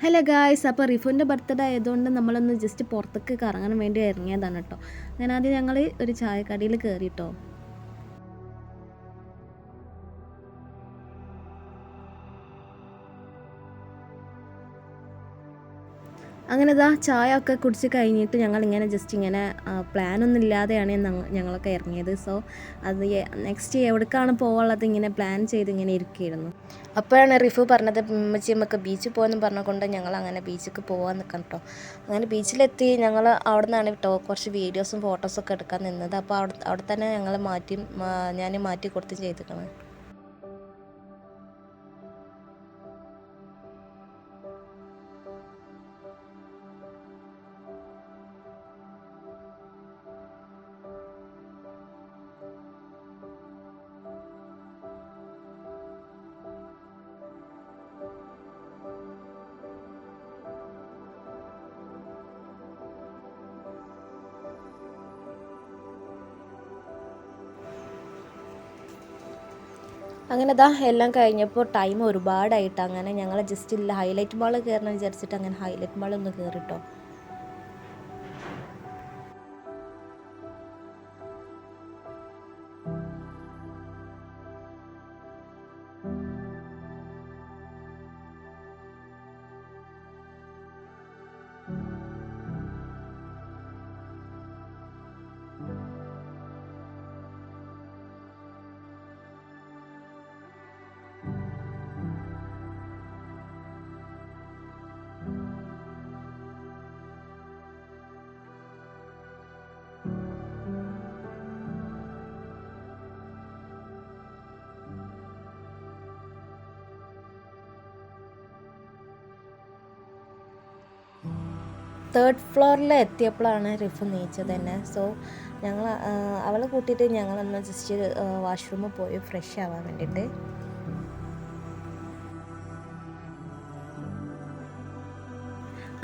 Hello guys അപ്പോൾ റിഫുവിന്റെ birthday ആയതുകൊണ്ട് നമ്മളൊന്ന് ജസ്റ്റ് പുറത്തേക്ക് കറങ്ങാൻ വേണ്ടി ഇറങ്ങിയതാണ് കേട്ടോ. ആദ്യം ഞങ്ങൾ ഒരു ചായക്കടയിൽ കയറി കേട്ടോ അങ്ങനെ ഇതാ ചായ ഒക്കെ കുടിച്ച് കഴിഞ്ഞിട്ട് ഞങ്ങൾ ഇങ്ങനെ ജസ്റ്റ് ഇങ്ങനെ പ്ലാനൊന്നും ഇല്ലാതെയാണ് ഞങ്ങളൊക്കെ ഇറങ്ങിയത്. സോ അത് നെക്സ്റ്റ് എവിടേക്കാണ് പോകാനുള്ളത് ഇങ്ങനെ പ്ലാൻ ചെയ്ത് ഇങ്ങനെ ഇരിക്കുകയായിരുന്നു അപ്പോഴാണ് റിഫു പറഞ്ഞത് ഉമ്മച്ചി നമുക്ക് ബീച്ചിൽ പോകുമെന്ന് പറഞ്ഞുകൊണ്ട് ഞങ്ങൾ അങ്ങനെ ബീച്ചിലേക്ക് പോകാൻ നിൽക്കണം കേട്ടോ അങ്ങനെ ബീച്ചിലെത്തി ഞങ്ങൾ അവിടെ നിന്നാണ് കേട്ടോ കുറച്ച് വീഡിയോസും ഫോട്ടോസും ഒക്കെ എടുക്കാൻ നിന്നത്. അപ്പോൾ അവിടെ അവിടെ തന്നെ ഞങ്ങൾ മാറ്റി ഞാൻ മാറ്റി കൊടുത്ത് ചെയ്തിരിക്കണം. അങ്ങനെ ദാ എല്ലാം കഴിഞ്ഞപ്പോൾ ടൈം ഒരുപാടായിട്ട്. അങ്ങനെ ഞങ്ങൾ ജസ്റ്റ് ഇല്ല ഹൈലൈറ്റ് മാൾ കയറണം വിചാരിച്ചിട്ട് അങ്ങനെ ഹൈലൈറ്റ് മാൾ ഒന്ന് കയറിട്ടോ. തേർഡ് ഫ്ലോറിൽ എത്തിയപ്പോഴാണ് റിഫു നീച്ചത് തന്നെ സോ ഞങ്ങൾ അവളെ കൂട്ടിയിട്ട് ഞങ്ങളൊന്ന് ജസ്റ്റ് വാഷ്റൂമിൽ പോയി ഫ്രഷ് ആവാൻ വേണ്ടിയിട്ട്.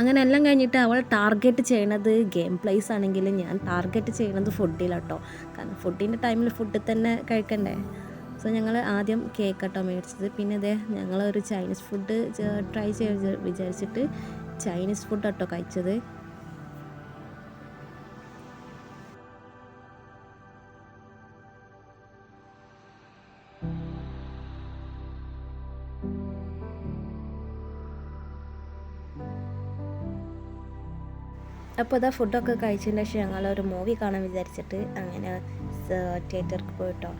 അങ്ങനെ എല്ലാം കഴിഞ്ഞിട്ട് അവൾ ടാർഗറ്റ് ചെയ്യണത് ഗെയിം പ്ലേസ് ആണെങ്കിൽ ഞാൻ ടാർഗറ്റ് ചെയ്യണത് ഫുഡിലാട്ടോ കാരണം ഫുഡിന്റെ ടൈമിൽ ഫുഡ് തന്നെ കഴിക്കണ്ടേ. സോ ഞങ്ങൾ ആദ്യം കേക്ക് കേട്ടോ മേടിച്ചത്. പിന്നെ അതെ ഞങ്ങളൊരു ചൈനീസ് ഫുഡ് ട്രൈ ചെയ്ത് വിചാരിച്ചിട്ട് ചൈനീസ് ഫുഡ് കേട്ടോ കഴിച്ചത്. അപ്പോൾ അതാ ഫുഡൊക്കെ കഴിച്ചതിന് ശേഷം ഞങ്ങളൊരു മൂവി കാണാൻ വിചാരിച്ചിട്ട് അങ്ങനെ തിയേറ്ററിൽ പോയിട്ടോ.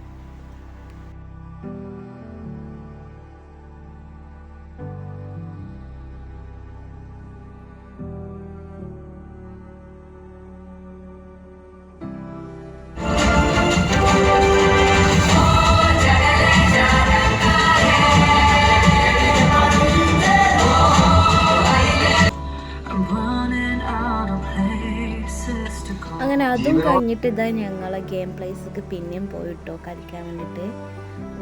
കഴിഞ്ഞിട്ട് ഇതാ ഞങ്ങൾ ഗെയിം പ്ലേസൊക്കെ പിന്നെയും പോയിട്ടോ കളിക്കാൻ വേണ്ടിയിട്ട്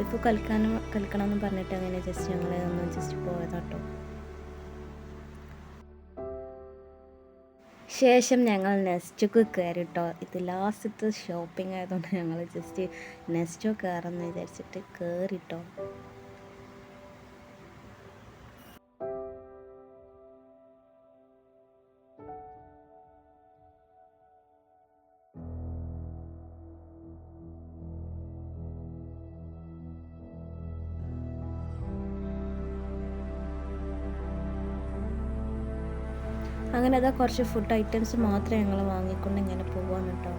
ഇപ്പോൾ കളിക്കാനും കളിക്കണം എന്ന് പറഞ്ഞിട്ട് അങ്ങനെ ജസ്റ്റ് ഞങ്ങൾ ഒന്ന് ജസ്റ്റ് പോയതാട്ടോ. ശേഷം ഞങ്ങൾ നെസ്റ്റൊക്കെ കയറിട്ടോ ഇത് ലാസ്റ്റത്തെ ഷോപ്പിംഗ് ആയതുകൊണ്ട് ഞങ്ങൾ ജസ്റ്റ് നെസ്റ്റോ കയറുന്ന വിചാരിച്ചിട്ട് കയറിട്ടോ അങ്ങനെ അതാ കുറച്ച് ഫുഡ് ഐറ്റംസ് മാത്രമേ ഞങ്ങൾ വാങ്ങിക്കൊണ്ട് ഇങ്ങനെ പോവാണ് കേട്ടോ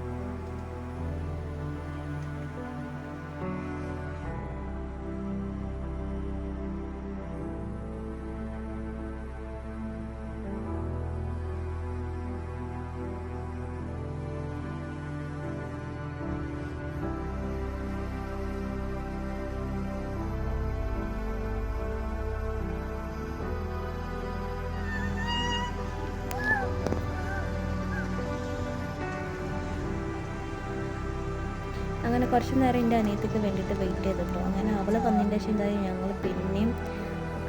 അങ്ങനെ കുറച്ച് നേരം എന്റെ അനിയത്തിക്ക് വേണ്ടിയിട്ട് വെയിറ്റ് ചെയ്തിട്ടോ. അങ്ങനെ അവൾ വന്നതിന്റെ ശേഷം എന്തായാലും ഞങ്ങൾ പിന്നെയും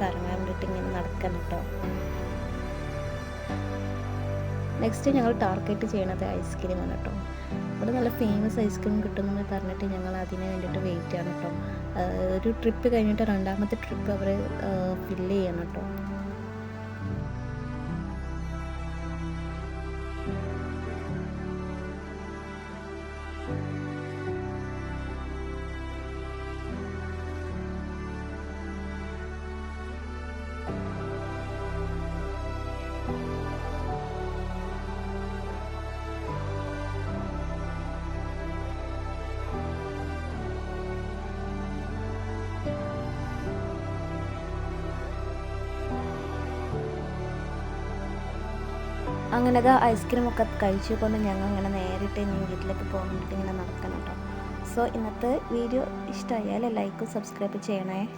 കറങ്ങാൻ വേണ്ടിയിട്ട് ഇങ്ങനെ നടക്കാൻ കേട്ടോ നെക്സ്റ്റ് ഞങ്ങൾ ടാർഗറ്റ് ചെയ്യണത് ഐസ്ക്രീമാണ് കേട്ടോ അവിടെ നല്ല ഫേമസ് ഐസ്ക്രീം കിട്ടുമെന്ന് പറഞ്ഞിട്ട് ഞങ്ങൾ അതിന് വേണ്ടിയിട്ട് വെയിറ്റ് ചെയ്യണം കേട്ടോ ഒരു ട്രിപ്പ് കഴിഞ്ഞിട്ട് രണ്ടാമത്തെ ട്രിപ്പ് അവർ ഫില്ല് ചെയ്യണം കേട്ടോ അങ്ങനെ അത് ഐസ്ക്രീം ഒക്കെ കഴിച്ചു കൊണ്ട് ഞങ്ങൾ ഇങ്ങനെ നേരിട്ട് ഇനി വീട്ടിലേക്ക് പോകാൻ നടക്കണം കേട്ടോ സോ ഇന്നത്തെ വീഡിയോ ഇഷ്ടമായാൽ ലൈക്കും സബ്സ്ക്രൈബ് ചെയ്യണേ.